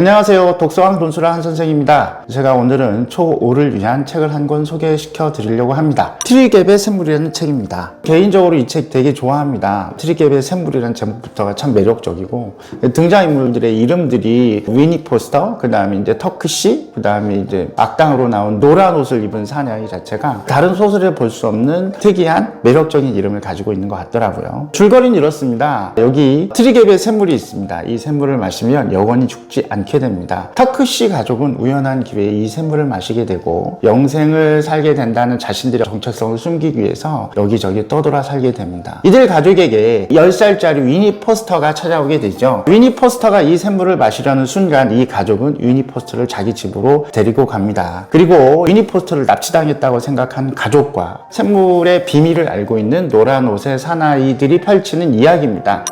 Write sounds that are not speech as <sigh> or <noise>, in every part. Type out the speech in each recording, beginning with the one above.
안녕하세요. 독서왕 돈수라 한 선생입니다. 제가 오늘은 초5를 위한 책을 한 권 소개시켜 드리려고 합니다. 트리갭의 샘물이라는 책입니다. 개인적으로 이 책 되게 좋아합니다. 트리갭의 샘물이라는 제목부터가 참 매력적이고 등장인물들의 이름들이 위니 포스터, 그 다음에 이제 터크시, 그 다음에 이제 악당으로 나온 노란 옷을 입은 사나이 자체가 다른 소설에 볼 수 없는 특이한 매력적인 이름을 가지고 있는 것 같더라고요. 줄거리는 이렇습니다. 여기 트리갭의 샘물이 있습니다. 이 샘물을 마시면 영원히 죽지 않게 됩니다. 터크시 가족은 우연한 기회에 이 샘물을 마시게 되고 영생을 살게 된다는 자신들의 정체성을 숨기기 위해서 여기저기 떠돌아 살게 됩니다. 이들 가족에게 10살짜리 위니 포스터가 찾아오게 되죠. 위니 포스터가 이 샘물을 마시려는 순간 이 가족은 위니 포스터를 자기 집으로 데리고 갑니다. 그리고 위니 포스터를 납치당했다고 생각한 가족과 샘물의 비밀을 알고 있는 노란 옷의 사나이들이 펼치는 이야기입니다.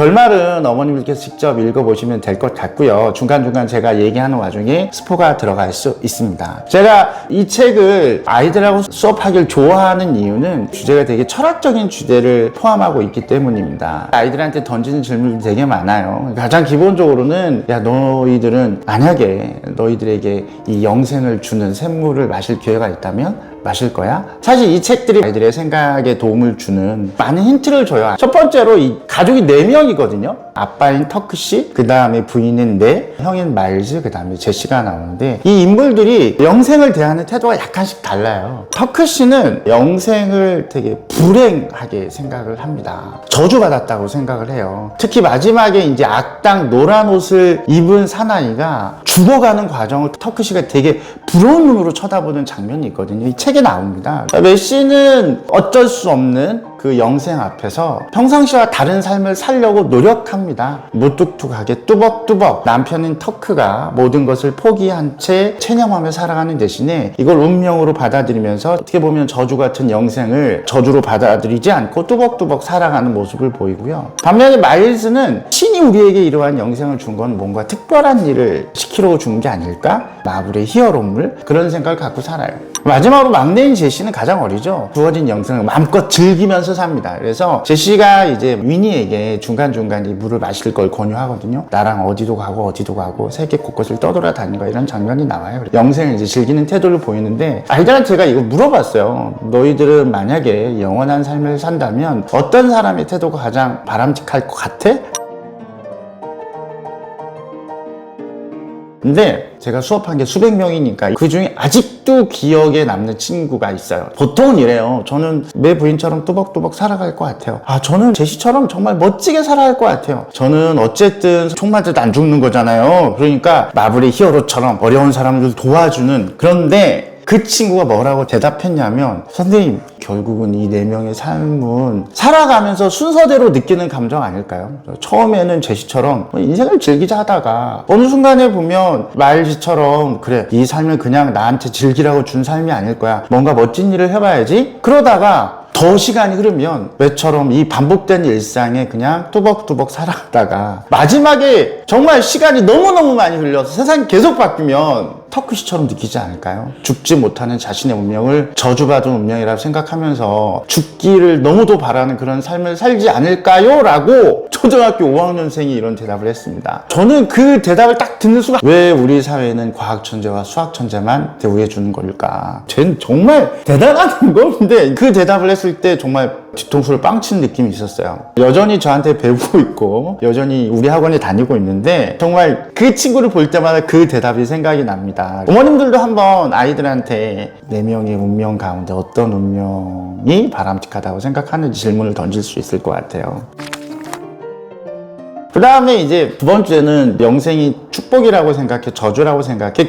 결말은 어머님들께서 직접 읽어보시면 될 것 같고요. 중간중간 제가 얘기하는 와중에 스포가 들어갈 수 있습니다. 제가 이 책을 아이들하고 수업하기를 좋아하는 이유는 주제가 되게 철학적인 주제를 포함하고 있기 때문입니다. 아이들한테 던지는 질문이 되게 많아요. 가장 기본적으로는 야 너희들은 만약에 너희들에게 이 영생을 주는 샘물을 마실 기회가 있다면 마실 거야? 사실 이 책들이 아이들의 생각에 도움을 주는 많은 힌트를 줘요. 첫 번째로 이 가족이 네명이 거든요 아빠인 터크 씨, 그 다음에 부인인 네, 형인 마일즈, 그 다음에 제시가 나오는데 이 인물들이 영생을 대하는 태도가 약간씩 달라요. 터크 씨는 영생을 되게 불행하게 생각을 합니다. 저주받았다고 생각을 해요. 특히 마지막에 이제 악당 노란 옷을 입은 사나이가 죽어가는 과정을 터크 씨가 되게 부러운 눈으로 쳐다보는 장면이 있거든요. 이 책에 나옵니다. 메시는 어쩔 수 없는 그 영생 앞에서 평상시와 다른 삶을 살려고 노력합니다. 무뚝뚝하게 뚜벅뚜벅 남편인 터크가 모든 것을 포기한 채 체념하며 살아가는 대신에 이걸 운명으로 받아들이면서 어떻게 보면 저주 같은 영생을 저주로 받아들이지 않고 뚜벅뚜벅 살아가는 모습을 보이고요. 반면에 마일즈는 신이 우리에게 이러한 영생을 준 건 뭔가 특별한 일을 시키러 준 게 아닐까? 마블의 히어로물 그런 생각을 갖고 살아요. 마지막으로 막내인 제시는 가장 어리죠. 주어진 영생을 마음껏 즐기면서 삽니다. 그래서 제시가 이제 위니에게 중간중간 이 물을 마실 걸 권유하거든요. 나랑 어디도 가고 어디도 가고 세계 곳곳을 떠돌아다니고 이런 장면이 나와요. 영생을 이제 즐기는 태도를 보이는데 아이들한테 제가 이거 물어봤어요. 너희들은 만약에 영원한 삶을 산다면 어떤 사람의 태도가 가장 바람직할 것 같아? 근데 제가 수업한 게 수백 명이니까 그 중에 아직도 기억에 남는 친구가 있어요. 보통은 이래요. 저는 내 부인처럼 뚜벅뚜벅 살아갈 것 같아요. 아, 저는 제시처럼 정말 멋지게 살아갈 것 같아요. 저는 어쨌든 총 맞아도 안 죽는 거잖아요. 그러니까 마블의 히어로처럼 어려운 사람들 도와주는 그런데 그 친구가 뭐라고 대답했냐면 선생님 결국은 이 네 명의 삶은 살아가면서 순서대로 느끼는 감정 아닐까요? 처음에는 제시처럼 뭐 인생을 즐기자 하다가 어느 순간에 보면 말지처럼 그래 이 삶을 그냥 나한테 즐기라고 준 삶이 아닐 거야 뭔가 멋진 일을 해봐야지 그러다가 더 시간이 흐르면 왜처럼 이 반복된 일상에 그냥 뚜벅뚜벅 살아가다가 마지막에 정말 시간이 너무너무 많이 흘려서 세상이 계속 바뀌면 터크시처럼 느끼지 않을까요? 죽지 못하는 자신의 운명을 저주받은 운명이라고 생각하면서 죽기를 너무도 바라는 그런 삶을 살지 않을까요? 라고 초등학교 5학년생이 이런 대답을 했습니다. 저는 그 대답을 딱 듣는 순간 왜 우리 사회는 과학 천재와 수학 천재만 대우해 주는 걸까? 쟤는 정말 대단한 <laughs> 건데 그 대답을 했을 때 정말 뒤통수를 빵 치는 느낌이 있었어요. 여전히 저한테 배우고 있고 여전히 우리 학원에 다니고 있는데 정말 그 친구를 볼 때마다 그 대답이 생각이 납니다. 어머님들도 한번 아이들한테 네 명의 운명 가운데 어떤 운명이 바람직하다고 생각하는지 질문을 던질 수 있을 것 같아요. 그 다음에 이제 두 번째는 영생이 축복이라고 생각해, 저주라고 생각해.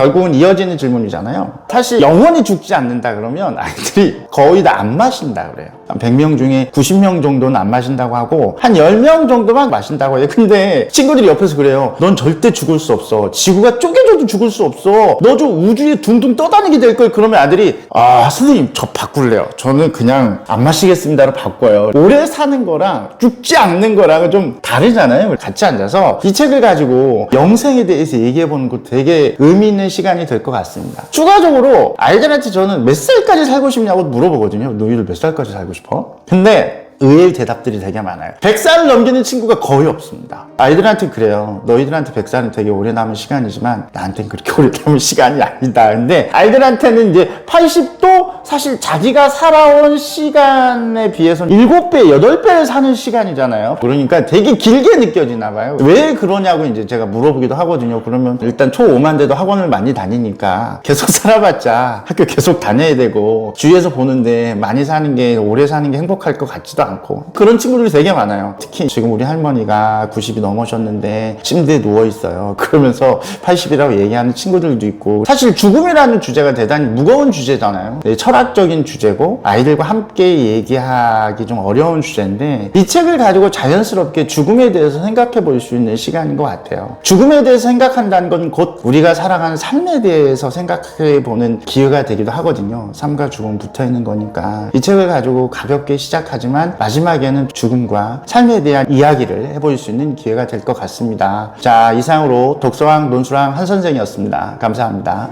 결국은 이어지는 질문이잖아요. 사실 영원히 죽지 않는다 그러면 아이들이 거의 다 안 마신다 그래요. 한 100명 중에 90명 정도는 안 마신다고 하고 한 10명 정도만 마신다고 해요. 근데 친구들이 옆에서 그래요. 넌 절대 죽을 수 없어. 지구가 쪼개져도 죽을 수 없어. 너 저 우주에 둥둥 떠다니게 될 걸. 그러면 아들이 아 선생님 저 바꿀래요. 저는 그냥 안 마시겠습니다로 바꿔요. 오래 사는 거랑 죽지 않는 거랑은 좀 다르잖아요. 같이 앉아서 이 책을 가지고 영생에 대해서 얘기해 보는 것도 되게 의미 있는 시간이 될 것 같습니다. 추가적으로 아이들한테 저는 몇 살까지 살고 싶냐고 물어보거든요. 너희들 몇 살까지 살고 싶어? 근데 의외의 대답들이 되게 많아요. 100살을 넘기는 친구가 거의 없습니다. 아이들한테 그래요. 너희들한테 100살은 되게 오래 남은 시간이지만 나한테는 그렇게 오래 <laughs> 남은 시간이 아니다. 근데 아이들한테는 이제 80도 사실 자기가 살아온 시간에 비해서는 7배, 8배를 사는 시간이잖아요. 그러니까 되게 길게 느껴지나 봐요. 왜 그러냐고 이제 제가 물어보기도 하거든요. 그러면 일단 초 5만 돼도 학원을 많이 다니니까 계속 <laughs> 살아봤자 학교 계속 다녀야 되고 주위에서 보는데 많이 사는 게 오래 사는 게 행복할 것 같지도 않고 그런 친구들이 되게 많아요. 특히 지금 우리 할머니가 90이 넘으셨는데 침대에 누워 있어요. <laughs> 그러면서 80이라고 얘기하는 친구들도 있고 사실 죽음이라는 주제가 대단히 무거운 주제잖아요. 네, 철학적인 주제고 아이들과 함께 얘기하기 좀 어려운 주제인데 이 책을 가지고 자연스럽게 죽음에 대해서 생각해 볼 수 있는 시간인 것 같아요. 죽음에 대해서 생각한다는 건 곧 우리가 살아가는 삶에 대해서 생각해 보는 기회가 되기도 하거든요. 삶과 죽음 붙어 있는 거니까 이 책을 가지고 가볍게 시작하지만 마지막에는 죽음과 삶에 대한 이야기를 해볼 수 있는 기회가 될 것 같습니다. 자, 이상으로 독서왕 논술왕 한 선생이었습니다. 감사합니다.